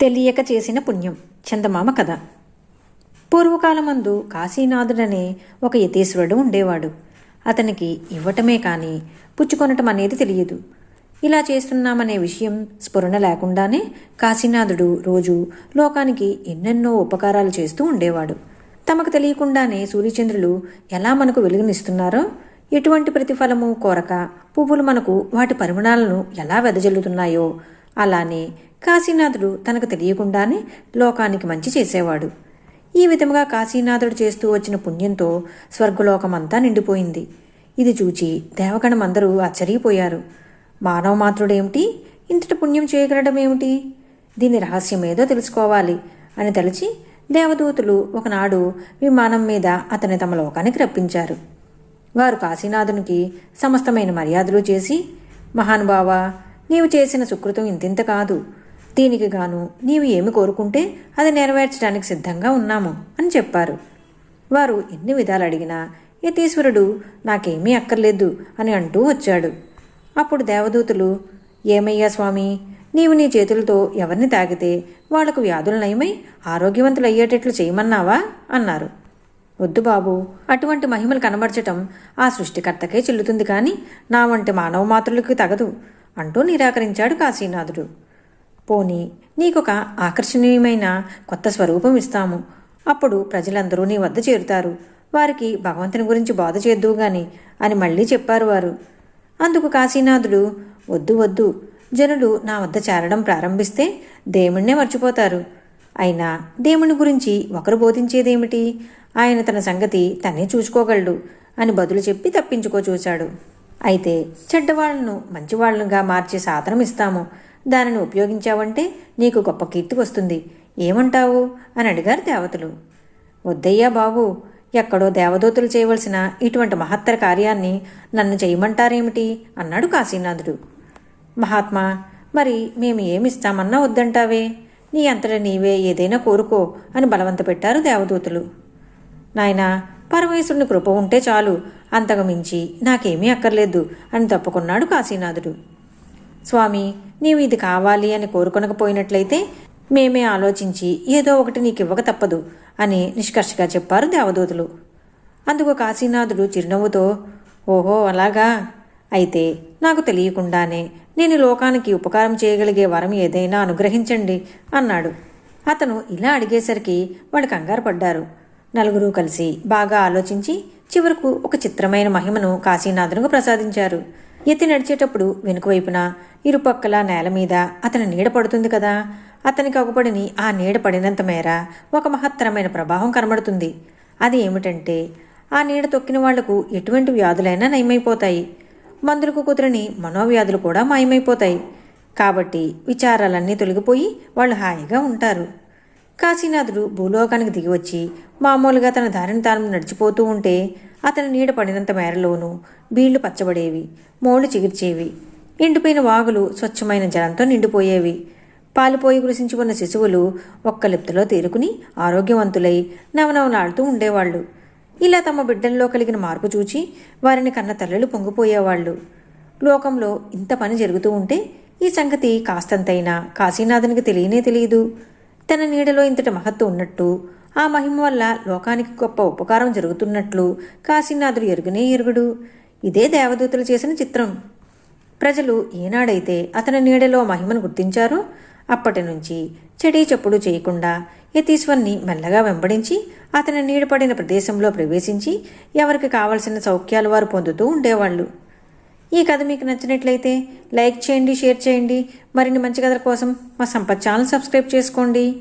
తెలియక చేసిన పుణ్యం. చందమామ కథ. పూర్వకాలమందు కాశీనాథుడనే ఒక యతీశ్వరుడు ఉండేవాడు. అతనికి ఇవ్వటమే కానీ పుచ్చుకొనటం అనేది తెలియదు. ఇలా చేస్తున్నామనే విషయం స్ఫురణ లేకుండానే కాశీనాథుడు రోజు లోకానికి ఎన్నెన్నో ఉపకారాలు చేస్తూ ఉండేవాడు. తమకు తెలియకుండానే సూర్యచంద్రులు ఎలా మనకు వెలుగునిస్తున్నారో ఎటువంటి ప్రతిఫలము కోరక పువ్వులు మనకు వాటి పరిమాణాలను ఎలా వెదజల్లుతున్నాయో అలానే కాశీనాథుడు తనకు తెలియకుండానే లోకానికి మంచి చేసేవాడు. ఈ విధముగా కాశీనాథుడు చేస్తూ వచ్చిన పుణ్యంతో స్వర్గలోకమంతా నిండిపోయింది. ఇది చూచి దేవగణమందరూ ఆశ్చర్యపోయారు. మానవ మాత్రుడేమిటి ఇంతటి పుణ్యం చేయగలడమేమిటి? దీని రహస్యమేదో తెలుసుకోవాలి అని తలచి దేవదూతులు ఒకనాడు విమానం మీద అతని తమ లోకానికి రప్పించారు. వారు కాశీనాథునికి సమస్తమైన మర్యాదలు చేసి మహానుభావ నీవు చేసిన సుకృతం ఇంతింత కాదు. దీనికి గాను నీవు ఏమి కోరుకుంటే అది నెరవేర్చడానికి సిద్ధంగా ఉన్నాము అని చెప్పారు. వారు ఎన్ని విధాలు అడిగినా యతీశ్వరుడు నాకేమీ అక్కర్లేదు అని అంటూ వచ్చాడు. అప్పుడు దేవదూతులు ఏమయ్యా స్వామి నీవు నీ చేతులతో ఎవరిని తాగితే వాళ్ళకు వ్యాధులు నయమై ఆరోగ్యవంతులు అయ్యేటట్లు చేయమన్నావా? అన్నారు. వద్దు బాబు అటువంటి మహిమలు కనబరచటం ఆ సృష్టికర్తకే చెల్లుతుంది కానీ నా వంటి మానవ మాతృలకు తగదు అంటూ నిరాకరించాడు కాశీనాథుడు. పోనీ నీకొక ఆకర్షణీయమైన కొత్త స్వరూపం ఇస్తాము. అప్పుడు ప్రజలందరూ నీ వద్ద చేరుతారు. వారికి భగవంతుని గురించి బోధ చేద్దువు గాని అని మళ్ళీ చెప్పారు వారు. అందుకు కాశీనాథుడు వద్దు వద్దు జనులు నా వద్ద చేరడం ప్రారంభిస్తే దేవుణ్ణే మర్చిపోతారు. అయినా దేవుని గురించి ఒకరు బోధించేదేమిటి? ఆయన తన సంగతి తనే చూసుకోగలడు అని బదులు చెప్పి తప్పించుకో చూశాడు. అయితే చెడ్డవాళ్ళను మంచివాళ్ళుగా మార్చే సాధనం ఇస్తాము దానిని ఉపయోగించావంటే నీకు గొప్ప కీర్తి వస్తుంది. ఏమంటావు? అని అడిగారు దేవతలు. వద్దయ్యా బాబు ఎక్కడో దేవదూతలు చేయవలసిన ఇటువంటి మహత్తర కార్యాన్ని నన్ను చేయమంటారేమిటి? అన్నాడు కాశీనాథుడు. మహాత్మా మరి మేము ఏమిస్తామన్నా వద్దంటావే? నీ అంతట నీవే ఏదైనా కోరుకో అని బలవంత పెట్టారు దేవదూతలు. నాయనా పరమేశ్వరుని కృప ఉంటే చాలు అంతకు మించి నాకేమీ అక్కర్లేదు అని తప్పుకున్నాడు కాశీనాథుడు. స్వామి నీవు ఇది కావాలి అని కోరుకొనకపోయినట్లయితే మేమే ఆలోచించి ఏదో ఒకటి నీకు ఇవ్వక తప్పదు అని నిష్కర్షగా చెప్పారు దేవదూతలు. అందుకు కాశీనాథుడు చిరునవ్వుతో ఓహో అలాగా? అయితే నాకు తెలియకుండానే నేను లోకానికి ఉపకారం చేయగలిగే వరం ఏదైనా అనుగ్రహించండి అన్నాడు. అతను ఇలా అడిగేసరికి వాడు కంగారు పడ్డారు. నలుగురు కలిసి బాగా ఆలోచించి చివరకు ఒక చిత్రమైన మహిమను కాశీనాథునికి ప్రసాదించారు. ఎత్తి నడిచేటప్పుడు వెనుకవైపున ఇరుపక్కల నేల మీద అతని నీడ పడుతుంది కదా. అతనికి అగుపడిని ఆ నీడ పడినంత మేర ఒక మహత్తరమైన ప్రభావం కనబడుతుంది. అది ఏమిటంటే ఆ నీడ తొక్కిన వాళ్ళకు ఎటువంటి వ్యాధులైనా నయమైపోతాయి. మందులకు కుదిరని మనోవ్యాధులు కూడా మాయమైపోతాయి. కాబట్టి విచారాలన్నీ తొలగిపోయి వాళ్ళు హాయిగా ఉంటారు. కాశీనాథుడు భూలోకానికి దిగివచ్చి మామూలుగా తన దారిని తాను నడిచిపోతూ ఉంటే అతని నీడ పడినంత మేరలోనూ బీళ్ళు పచ్చబడేవి మోళ్ళు చిగిర్చేవి ఎండిపోయిన వాగులు స్వచ్ఛమైన జలంతో నిండిపోయేవి. పాలిపోయి కురిసించి ఉన్న శిశువులు ఒక్క లిప్తలో తేరుకుని ఆరోగ్యవంతులై నవనవలాడుతూ ఉండేవాళ్ళు ఇలా తమ బిడ్డల్లో కలిగిన మార్పు చూచి వారిని కన్న తల్లులు పొంగిపోయేవాళ్ళు లోకంలో ఇంత పని జరుగుతూ ఉంటే ఈ సంగతి కాస్తంతైనా కాశీనాథునికి తెలియనే తెలియదు తన నీడలో ఇంతటి మహత్తు ఉన్నట్టు ఆ మహిమ వల్ల లోకానికి గొప్ప ఉపకారం జరుగుతున్నట్లు కాశీనాథుడు ఎరుగునే ఎరుగుడు. ఇదే దేవదూతలు చేసిన చిత్రం. ప్రజలు ఏనాడైతే అతని నీడలో మహిమను గుర్తించారో అప్పటి నుంచి చెడీ చప్పుడు చేయకుండా యతీశ్వర్ని మెల్లగా వెంబడించి అతని నీడపడిన ప్రదేశంలో ప్రవేశించి ఎవరికి కావలసిన సౌఖ్యాలు వారు పొందుతూ ఉండేవాళ్ళు. ఈ కథ మీకు నచ్చినట్లయితే లైక్ చేయండి షేర్ చేయండి. మరిన్ని మంచి కథల కోసం మా సంపత్ ఛానల్ సబ్స్క్రైబ్ చేసుకోండి.